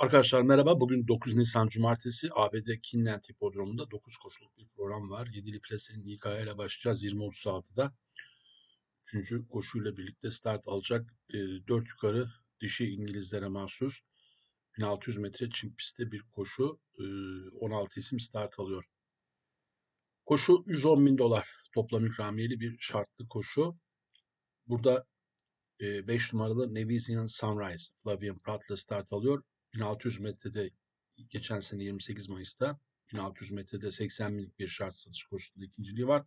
Arkadaşlar merhaba. Bugün 9 Nisan Cumartesi ABD Kinland Hipodromu'nda 9 koşuluk bir program var. 7'li plasenin ilk ayağıyla başlayacağız 20.36'da. Üçüncü koşuyla birlikte start alacak. E, 4 yukarı dişi İngilizlere mahsus 1600 metre çim pistte bir koşu. E, 16 isim start alıyor. Koşu 110 bin dolar toplam ikramiyeli bir şartlı koşu. Burada 5 numaralı Nevisian Sunrise Flavian Prat'la start alıyor. 1600 metrede geçen sene 28 Mayıs'ta 1600 metrede 80 binlik bir şart satış koşusunda ikinciliği var.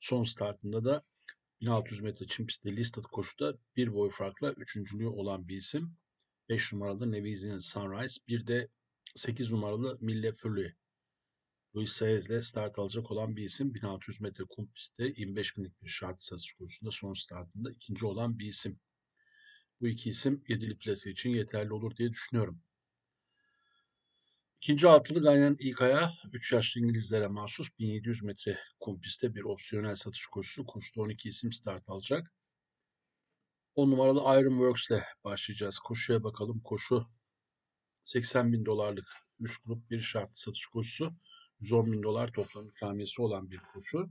Son startında da 1600 metre çim pistte listed koşuda bir boy farkla üçüncülüğü olan bir isim. 5 numaralı Nevisian Sunrise. Bir de 8 numaralı Mille Furley. Luis Saez ile start alacak olan bir isim. 1600 metre kum pistte 25 binlik bir şart satış koşusunda son startında ikinci olan bir isim. Bu iki isim yedili plase için yeterli olur diye düşünüyorum. İkinci altılı Ganyan ilk ayağı 3 yaşlı İngilizlere mahsus 1700 metre kum pistte bir opsiyonel satış koşusu. Koşuda 12 isim start alacak. 10 numaralı Ironworks ile başlayacağız. Koşuya bakalım. Koşu 80 bin dolarlık 3 grup bir şart satış koşusu. 110 bin dolar toplam ikramiyesi olan bir koşu.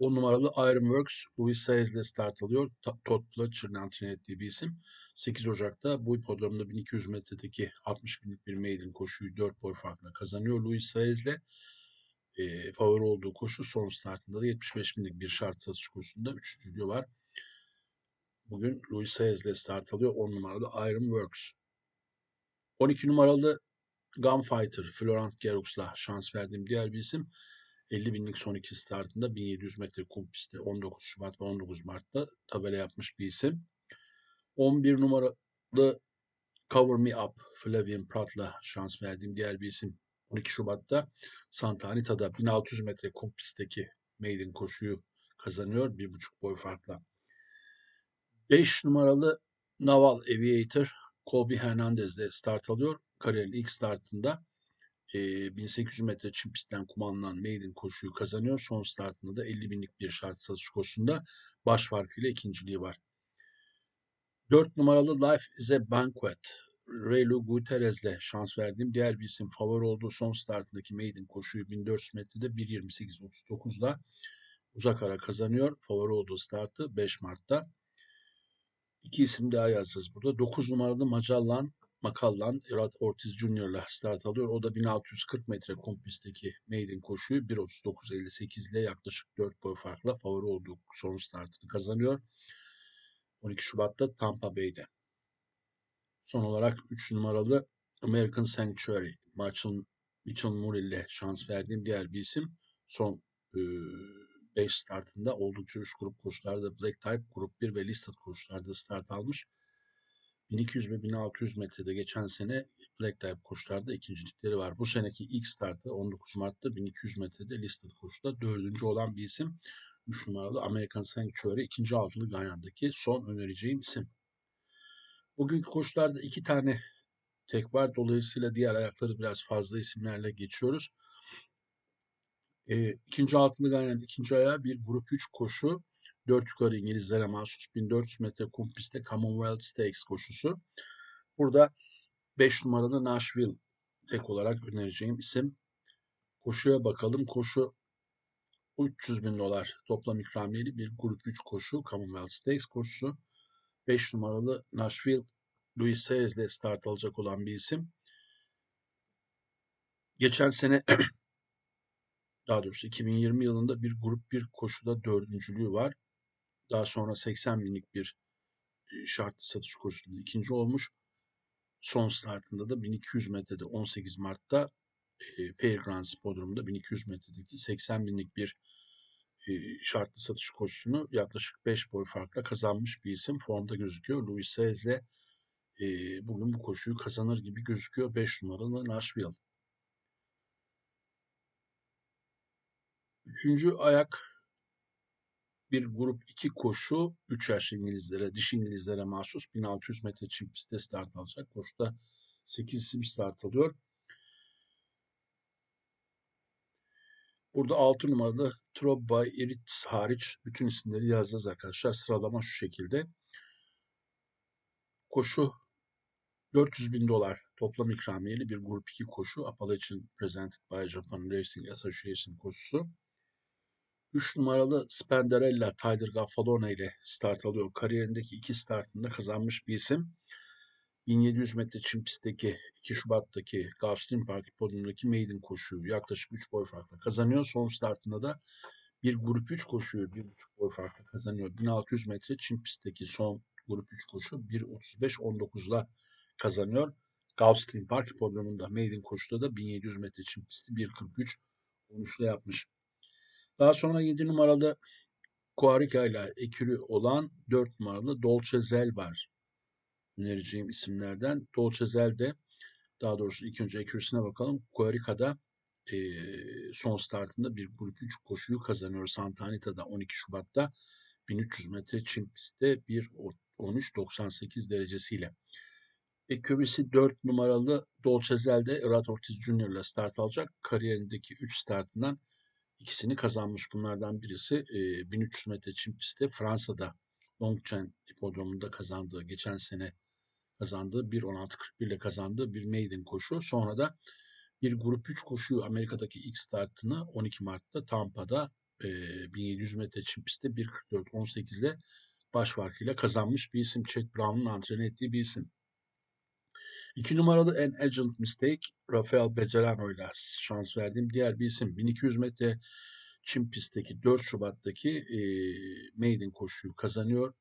10 numaralı Ironworks Louis Sayes ile start alıyor. Todd Pletcher'ın antrenör ettiği bir isim. 8 Ocak'ta bu hipodromda 1200 metredeki 60 binlik bir maiden koşuyu 4 boy farkla kazanıyor. Louis Sayes ile e, favori olduğu koşu son startında da 75 binlik bir şart satış koşusunda üçüncülüğü var. Bugün Louis Sayes ile start alıyor. 10 numaralı Ironworks. 12 numaralı Gunfighter Florent Gerox'la şans verdiğim diğer bir isim. 50 binlik son iki startında 1700 metre kum pistte 19 Şubat ve 19 Mart'ta tabela yapmış bir isim. 11 numaralı Cover Me Up Flavian Prat'la şans verdiğim diğer bir isim. 12 Şubat'ta Santa Anita'da 1600 metre kum pistteki maiden koşuyu kazanıyor. Bir buçuk boy farkla. 5 numaralı Naval Aviator Colby Hernandez'de start alıyor. Kariyerin ilk startında 1800 metre çim pistten kumanlanan maiden koşuyu kazanıyor. Son startında da 50 binlik bir şart satış koşusunda baş farkıyla ikinciliği var. 4 numaralı Life is a Banquet. Reylu Guterres'le şans verdiğim diğer bir isim favori olduğu son startındaki maiden koşuyu 1400 metrede 1.28.39'da uzak ara kazanıyor. Favori olduğu startı 5 Mart'ta. İki isim daha yazacağız burada. 9 numaralı Magellan Makallan Rad Ortiz Junior'la start alıyor. O da 1640 metre kompisteki maiden koşuyu 1.39.58 ile yaklaşık 4 boy farkla favori olduğu son startını kazanıyor. 12 Şubat'ta Tampa Bay'de. Son olarak 3 numaralı American Sanctuary Mitchell, Mitchell Moore ile şans verdiğim diğer bir isim. Son 5 e, startında oldukça üst grup koşularda Black Type, Grup 1 ve Listed koşularda start almış. 1200 ve 1600 metrede geçen sene Black Type koşularda ikincilikleri var. Bu seneki ilk startı 19 Mart'ta 1200 metrede listed koşuda dördüncü olan bir isim. 3 numaralı American Sanctuary ikinci altılı Ganyan'daki son önereceğim isim. Bugünkü koşularda iki tane tek var. Dolayısıyla diğer ayakları biraz fazla isimlerle geçiyoruz. E, ikinci altılı Ganyan ikinci ayağı bir grup 3 koşu. 4 yukarı İngilizlere mahsus 1400 metre kum pistte Commonwealth Stakes koşusu. Burada 5 numaralı Nashville tek olarak önereceğim isim. Koşuya bakalım. Koşu 300 bin dolar toplam ikramiyeli bir grup 3 koşu Commonwealth Stakes koşusu. 5 numaralı Nashville Louis Sayes ile start alacak olan bir isim. Geçen sene daha doğrusu 2020 yılında bir grup bir koşuda dördüncülüğü var. Daha sonra 80 binlik bir şartlı satış koşusunda ikinci olmuş. Son startında da 1200 metrede 18 Mart'ta e, Fairgrounds Bodrum'da 1200 metredeki 80 binlik bir e, şartlı satış koşusunu yaklaşık 5 boy farkla kazanmış bir isim. Formda gözüküyor. Louis Saez'le e, bugün bu koşuyu kazanır gibi gözüküyor. 5 numaralı Nashville. Üçüncü ayak bir grup 2 koşu 3 yaş İngilizlere, diş İngilizlere mahsus 1600 metre çim pistte start alacak. Koşuda 8 isim start alıyor. Burada 6 numaralı Trobba Irit hariç bütün isimleri yazacağız arkadaşlar. Sıralama şu şekilde. Koşu 400 bin dolar toplam ikramiyeli bir Grup 2 koşu Appalachian Presented by Japan Racing Association koşusu. 3 numaralı Spenderella Tyler Gaffalone ile start alıyor. Kariyerindeki iki startında kazanmış bir isim. 1700 metre çim pistteki 2 Şubat'taki Gulfstream Park podyumundaki maiden koşuyu yaklaşık 3 boy farkla kazanıyor. Son startında da bir grup 3 koşuyu 1,5 boy farkla kazanıyor. 1600 metre çim pistteki son grup 3 koşu 1.35-19'la kazanıyor. Gulfstream Park podyumunda maiden koşuda da 1700 metre çim pisti 1.43 13'le yapmış. Daha sonra 7 numaralı Kuarika ile ekürü olan 4 numaralı Dolce Zel var. Önereceğim isimlerden. Dolce Zel de daha doğrusu ilk önce ekürüsüne bakalım. Kuarika'da e, son startında bir grup 3 koşuyu kazanıyor. Santa Anita'da 12 Şubat'ta 1300 metre çim pistte 1.13.98 derecesiyle. Ekürisi 4 numaralı Dolce Zel'de Rad Ortiz Jr. ile start alacak. Kariyerindeki 3 startından ikisini kazanmış. Bunlardan birisi e, 1300 metre çim pistte Fransa'da Longchamp hipodromunda kazandığı, geçen sene kazandığı 1.16.41 ile kazandığı bir maiden koşu. Sonra da bir grup 3 koşuyu Amerika'daki ilk startını 12 Mart'ta Tampa'da e, 1700 metre çim pistte 1.44.18 ile baş farkıyla kazanmış bir isim. Chet Brown'un antrenör ettiği bir isim. İki numaralı En Agent Mistake, Rafael Becerano ile şans verdiğim diğer bir isim. 1200 metre çim pistteki 4 Şubat'taki e, maiden koşuyu kazanıyor.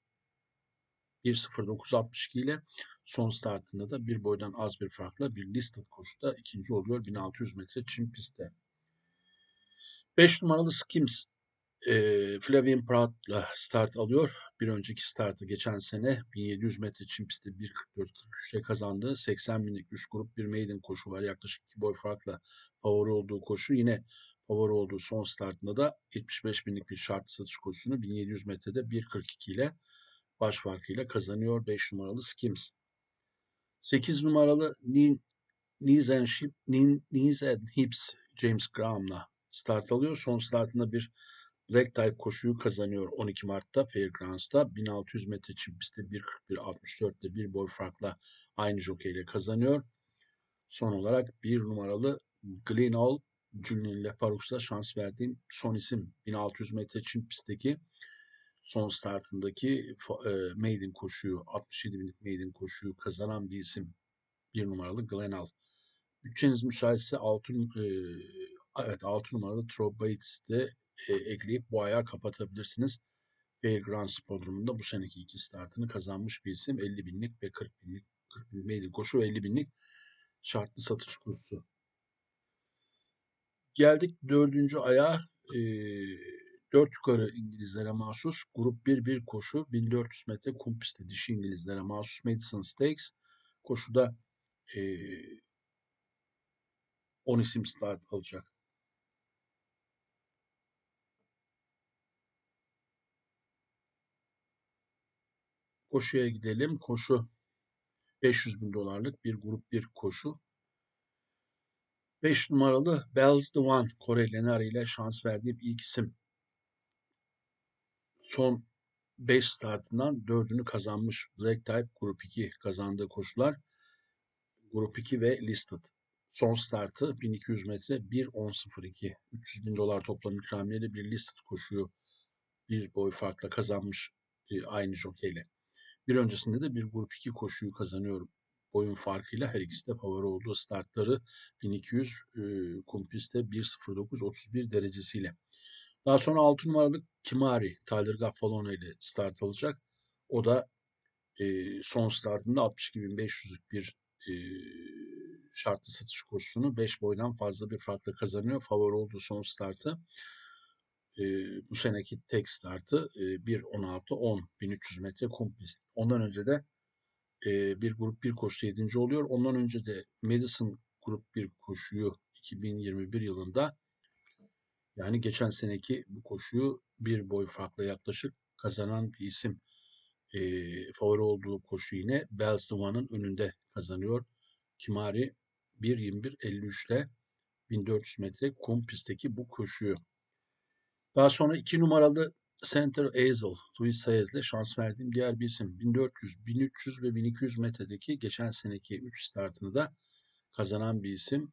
1.09.62 ile son startında da bir boydan az bir farkla bir listed koşuda ikinci oluyor 1600 metre çim pistte. 5 numaralı Skims e, Flavien Prat'la start alıyor. Bir önceki startı geçen sene 1700 metre çim pistte 1.44.43'te kazandı. 80 binlik üst grup bir maiden koşu var. Yaklaşık 2 boy farkla favori olduğu koşu. Yine favori olduğu son startında da 75 binlik bir şart satış koşusunu 1700 metrede 1.42 ile baş farkıyla kazanıyor 5 numaralı Skims. 8 numaralı Knees and, Ship, Knees and Hips James Graham'la start alıyor. Son startında bir Type koşuyu kazanıyor 12 Mart'ta Fairgrounds'ta. 1600 metre çim pistte 1.41.64'te bir boy farkla aynı jokeyle kazanıyor. Son olarak bir numaralı Glenol Julian Leparous'la şans verdiğim son isim 1600 metre çim pistteki son startındaki e, maiden koşuyu 67 binlik maiden koşuyu kazanan bir isim bir numaralı Glenal. Bütçeniz müsaitse 6 e, evet 6 numaralı Troy Bates'de e, ekleyip bu ayağı kapatabilirsiniz. Fairgrounds Podrumu'nda bu seneki iki startını kazanmış bir isim. 50 binlik ve 40 binlik, 40 binlik maiden koşu ve 50 binlik şartlı satış kursu. Geldik dördüncü aya. E, dört yukarı İngilizlere mahsus. Grup 1-1 koşu. 1400 metre kum pisti dişi İngilizlere mahsus Madison Stakes. Koşuda e, 10 isim start alacak. Koşuya gidelim. Koşu 500 bin dolarlık bir grup bir koşu. 5 numaralı Bells the One Kore Lenari ile şans verdiğim ilk isim. Son 5 startından 4'ünü kazanmış Black Type Grup 2 kazandığı koşular. Grup 2 ve Listed. Son startı 1200 metre 1.10.02. 300 bin dolar toplam ikramiyeli bir Listed koşuyu bir boy farkla kazanmış e, aynı jokeyle. Bir öncesinde de bir grup 2 koşuyu kazanıyorum. Boyun farkıyla her ikisi de favori olduğu startları 1200 e, kum pistte 1.09.31 derecesiyle. Daha sonra 6 numaralı Kimari Tyler Gaffalone ile start alacak. O da e, son startında 62.500'lük bir e, şartlı satış koşusunu 5 boydan fazla bir farkla kazanıyor. Favori olduğu son startı e, bu seneki tek startı e, 1.16-10 1300 metre kum pist. Ondan önce de e, bir grup bir koşuda 7. oluyor. Ondan önce de Madison grup bir koşuyu 2021 yılında yani geçen seneki bu koşuyu bir boy farkla yaklaşık kazanan bir isim. E, favori olduğu koşu yine Bells önünde kazanıyor. Kimari 1.21.53 ile 1400 metre kum pistteki bu koşuyu. Daha sonra iki numaralı Center Hazel, Luis Saez'le şans verdiğim diğer bir isim. 1400, 1300 ve 1200 metredeki geçen seneki 3 startını da kazanan bir isim.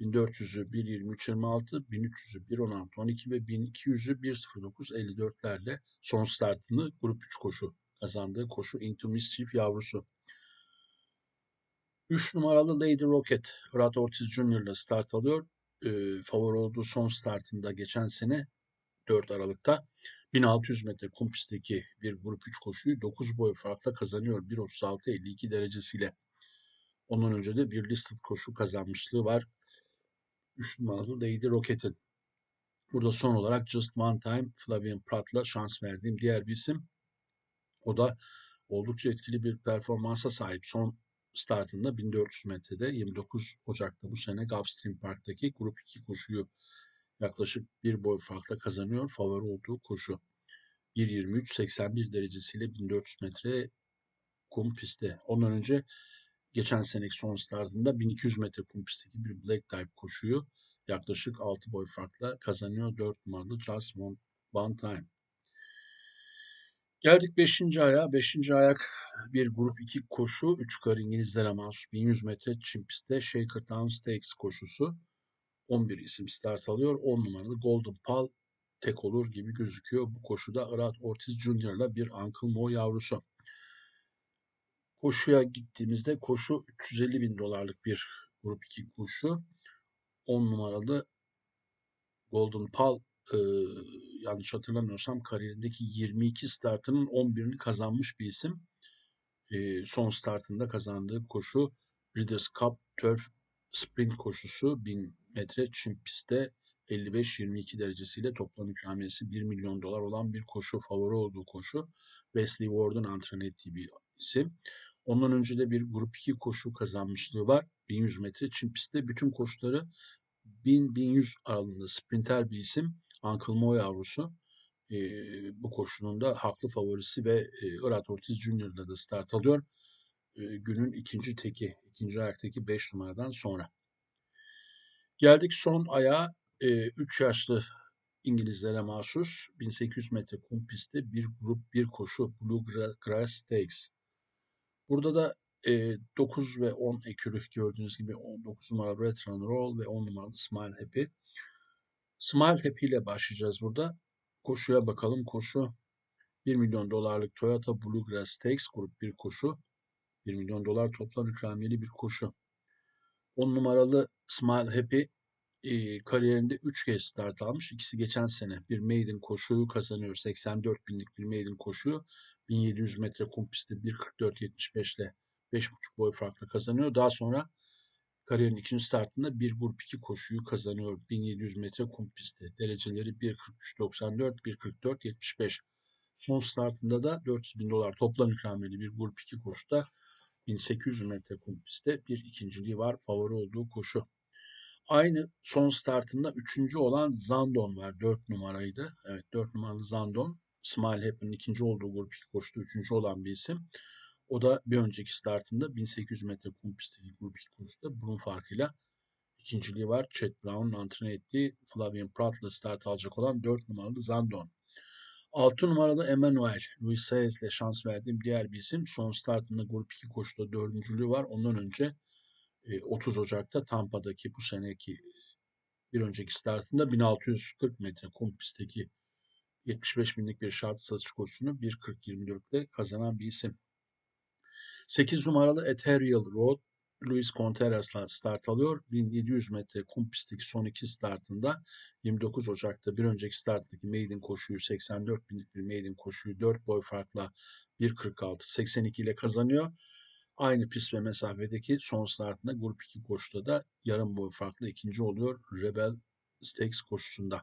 1400'ü 1.23.26, 1300'ü 1.16.12 ve 1200'ü 1.09.54'lerle son startını grup 3 koşu kazandığı koşu Into Mischief yavrusu. 3 numaralı Lady Rocket, Rad Ortiz Jr. ile start alıyor. E, favori olduğu son startında geçen sene 4 Aralık'ta 1600 metre kum pistteki bir grup 3 koşuyu 9 boy farkla kazanıyor 1.36-52 derecesiyle. Ondan önce de bir listed koşu kazanmışlığı var. 3 numaralı Lady Rocket'in. Burada son olarak Just One Time Flavian Pratt'la şans verdiğim diğer bir isim. O da oldukça etkili bir performansa sahip. Son startında 1400 metrede 29 Ocak'ta bu sene Gulfstream Park'taki Grup 2 koşuyu yaklaşık bir boy farkla kazanıyor. Favori olduğu koşu. 1.23-81 derecesiyle 1400 metre kum pistte. Ondan önce geçen seneki son startında 1200 metre kum pistteki bir black type koşuyu yaklaşık 6 boy farkla kazanıyor. 4 numaralı Just One, Time. Geldik 5. aya. 5. ayak bir grup 2 koşu. 3 kar İngilizlere mahsus 1100 metre çim pistte Shakertown Stakes koşusu. 11 isim start alıyor. 10 numaralı Golden Pal tek olur gibi gözüküyor. Bu koşuda Irat Ortiz ile bir Uncle Mo yavrusu. Koşuya gittiğimizde koşu 350 bin dolarlık bir grup 2 koşu. 10 numaralı Golden Pal e, yanlış hatırlamıyorsam kariyerindeki 22 startının 11'ini kazanmış bir isim. E, son startında kazandığı koşu Breeders' Cup Turf Sprint koşusu 1000 metre çim pistte 55-22 derecesiyle toplam ikramiyesi 1 milyon dolar olan bir koşu favori olduğu koşu. Wesley Ward'un antren ettiği bir isim. Ondan önce de bir grup 2 koşu kazanmışlığı var. 1100 metre çim pistte bütün koşuları 1000-1100 aralığında sprinter bir isim. Uncle Mo yavrusu. E, bu koşunun da haklı favorisi ve e, Irat Ortiz Junior'da da start alıyor. E, günün ikinci teki, ikinci ayaktaki 5 numaradan sonra. Geldik son ayağa. 3 e, yaşlı İngilizlere mahsus 1800 metre kum pistte bir grup bir koşu Blue Grass Stakes. Burada da e, 9 ve 10 ekürü gördüğünüz gibi 19 numaralı Red Run Roll ve 10 numaralı Smile Happy. Smile Happy ile başlayacağız burada. Koşuya bakalım. Koşu 1 milyon dolarlık Toyota Bluegrass Stakes grup bir koşu. 1 milyon dolar toplam ikramiyeli bir koşu. 10 numaralı Smile Happy e, kariyerinde 3 kez start almış. İkisi geçen sene bir maiden koşuyu kazanıyor. 84 binlik bir maiden koşuyu. 1700 metre kum pistte 1.44.75 ile 5.5 boy farklı kazanıyor. Daha sonra kariyerin ikinci startında bir grup 2 koşuyu kazanıyor. 1700 metre kum pistte. Dereceleri 1.43.94, 1.44.75. Son startında da 400 bin dolar toplam ikramiyeli bir grup 2 koşuda 1800 metre kum pistte bir ikinciliği var. Favori olduğu koşu. Aynı son startında üçüncü olan Zandon var. Dört numaraydı. Evet dört numaralı Zandon. Smile Happy'nin ikinci olduğu grup 2 koştu. Üçüncü olan bir isim. O da bir önceki startında 1800 metre kum grup 2 koşuda bunun farkıyla ikinciliği var. Chet Brown'un antrenör ettiği Flavian Pratt'la start alacak olan 4 numaralı Zandon. 6 numaralı Emmanuel, Luis Saez ile şans verdiğim diğer bir isim. Son startında grup 2 koşuda dördüncülüğü var. Ondan önce 30 e, Ocak'ta Tampa'daki bu seneki bir önceki startında 1640 metre kum pistteki 75 binlik bir şart satış koşusunu 1.40-24'te kazanan bir isim. 8 numaralı Ethereal Road Luis Contreras start alıyor. 1700 metre kum pistteki son iki startında 29 Ocak'ta bir önceki starttaki maiden koşuyu 84 binlik bir maiden koşuyu 4 boy farkla 1.46-82 ile kazanıyor. Aynı pist ve mesafedeki son startında grup 2 koşuda da yarım boy farklı ikinci oluyor Rebel Stakes koşusunda.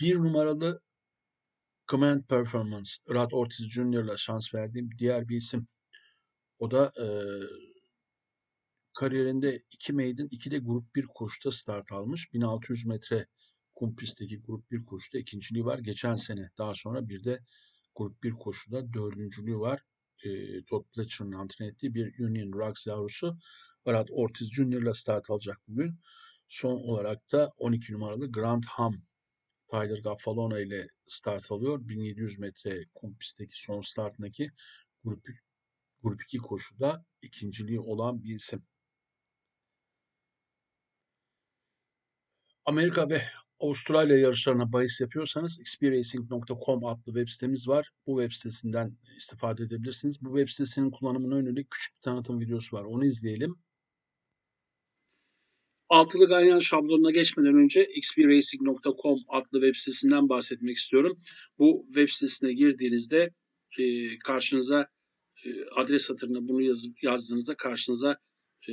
Bir numaralı Command Performance, Rad Ortiz Jr. ile şans verdiğim diğer bir isim. O da e, kariyerinde iki maiden, iki de grup bir koşuda start almış. 1600 metre kum pistteki grup bir koşuda ikinciliği var. Geçen sene daha sonra bir de grup bir koşuda dördüncülüğü var. E, Todd Pletcher'ın antren ettiği bir Union Rocks yavrusu. Brad Ortiz Jr. ile start alacak bugün. Son olarak da 12 numaralı Grant Ham Tyler Gaffalone ile start alıyor. 1700 metre kum pistteki son startındaki grup, grup 2 koşuda ikinciliği olan bir isim. Amerika ve Avustralya yarışlarına bahis yapıyorsanız xpracing.com adlı web sitemiz var. Bu web sitesinden istifade edebilirsiniz. Bu web sitesinin kullanımına yönelik küçük bir tanıtım videosu var. Onu izleyelim. Altılı ganyan şablonuna geçmeden önce xpracing.com adlı web sitesinden bahsetmek istiyorum. Bu web sitesine girdiğinizde e, karşınıza e, adres satırına bunu yazıp yazdığınızda karşınıza e,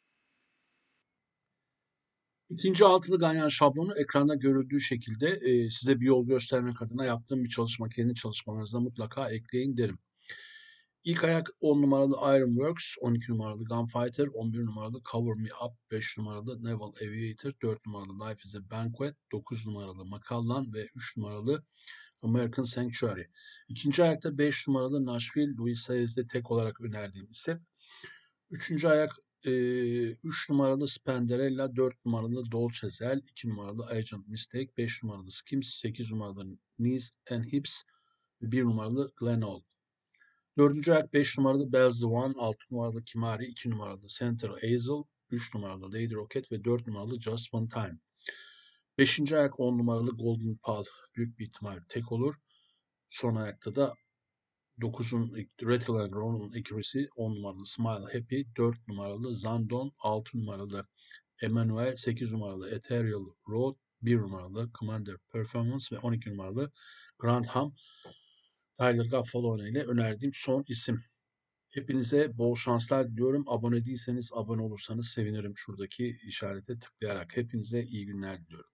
İkinci altılı ganyan şablonu ekranda görüldüğü şekilde e, size bir yol göstermek adına yaptığım bir çalışma. Kendi çalışmalarınızda mutlaka ekleyin derim. İlk ayak 10 numaralı Ironworks, 12 numaralı Gunfighter, 11 numaralı Cover Me Up, 5 numaralı Naval Aviator, 4 numaralı Life is a Banquet, 9 numaralı Macallan ve 3 numaralı American Sanctuary. İkinci ayakta 5 numaralı Nashville, Louis Sayes'de tek olarak önerdiğim isim. Üçüncü ayak 3 numaralı Spenderella, 4 numaralı Dolcezel, 2 numaralı Agent Mistake, 5 numaralı Skims, 8 numaralı Knees and Hips ve 1 numaralı Glenol. Dördüncü ayak 5 numaralı Bells the One, 6 numaralı Kimari, 2 numaralı Center Hazel, 3 numaralı Lady Rocket ve 4 numaralı Just One Time. Beşinci ayak 10 numaralı Golden Pal büyük bir ihtimal tek olur. Son ayakta da 9'un Rattle and Roll'un ikilisi 10 numaralı Smile Happy, 4 numaralı Zandon, 6 numaralı Emmanuel 8 numaralı Ethereal Road, 1 numaralı Commander Performance ve 12 numaralı Grantham Tyler Gaffalone ile önerdiğim son isim. Hepinize bol şanslar diliyorum. Abone değilseniz abone olursanız sevinirim şuradaki işarete tıklayarak. Hepinize iyi günler diliyorum.